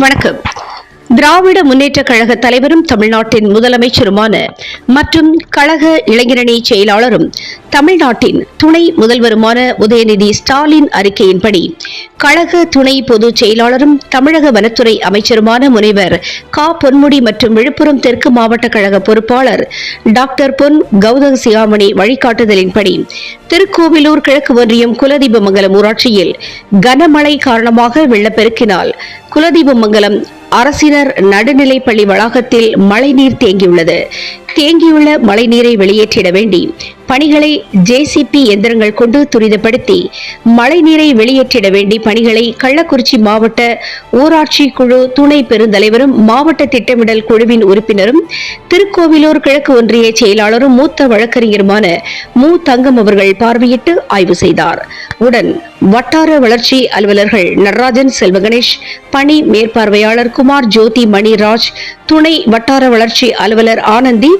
வணக்கம் திராவிட முன்னேற்றக் கழக தலைவரும் தமிழ்நாட்டின் முதலமைச்சருமான மற்றும் கழக இளைஞரணி செயலாளரும் தமிழ்நாட்டின் துணை முதல்வருமான உதயநிதி ஸ்டாலின் அறிக்கையின்படி கழக துணை பொதுச் செயலாளரும் தமிழக வனத்துறை அமைச்சருமான முனைவர் கா. பொன்முடி மற்றும் விழுப்புரம் தெற்கு மாவட்ட கழக பொறுப்பாளர் டாக்டர் பொன் கௌதம் சியாமணி வழிகாட்டுதலின்படி திருக்கோவிலூர் கிழக்கு ஒன்றியம் குலதீபமங்கலம் ஊராட்சியில் கனமழை காரணமாக வெள்ளப்பெருக்கினால் குலதீபமங்கலம் அரசினர் நடுநிலைப்பள்ளி வளாகத்தில் மழைநீர் தேங்கியுள்ளது. தேங்கியுள்ள மழைநீரை வெளியேற்றிட வேண்டி பணிகளை ஜேசிபி எந்திரங்கள் கொண்டு துரிதப்படுத்தி மழைநீரை வெளியேற்றிட வேண்டி பணிகளை கள்ளக்குறிச்சி மாவட்ட ஊராட்சி குழு துணை பெருந்தலைவரும் மாவட்ட திட்டமிடல் குழுவின் உறுப்பினரும் திருக்கோவிலூர் கிழக்கு ஒன்றிய செயலாளரும் மூத்த வழக்கறிஞருமான மு. தங்கம் அவர்கள் பார்வையிட்டு ஆய்வு செய்தார். உடன் வட்டார வளர்ச்சி அலுவலர்கள் நடராஜன் செல்வகணேஷ் பணி மேற்பார்வையாளர் குமார் ஜோதி மணிராஜ் துணை வட்டார வளர்ச்சி அலுவலர் ஆனந்தி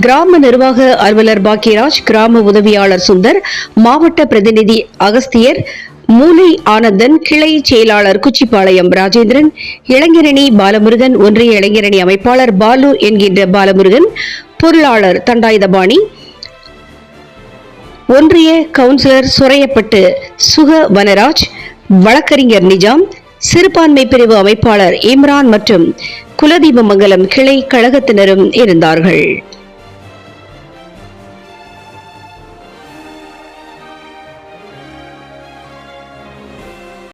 கிராம நிர்வாக அலுவலர் பாக்கியராஜ் கிராம உதவியாளர் சுந்தர் மாவட்ட பிரதிநிதி அகஸ்தியர் மூலை ஆனந்தன் கிளை செயலாளர் குச்சிப்பாளையம் ராஜேந்திரன் இளைஞரணி பாலமுருகன் ஒன்றிய இளைஞரணி அமைப்பாளர் பாலு என்கின்ற பாலமுருகன் பொருளாளர் தண்டாயுதபாணி ஒன்றிய கவுன்சிலர் சுரையப்பட்டு சுக வனராஜ் வழக்கறிஞர் நிஜாம் சிறுபான்மை பிரிவு அமைப்பாளர் இம்ரான் மற்றும் குலதீபமங்கலம் கிளை கழகத்தினரும் இருந்தார்கள்.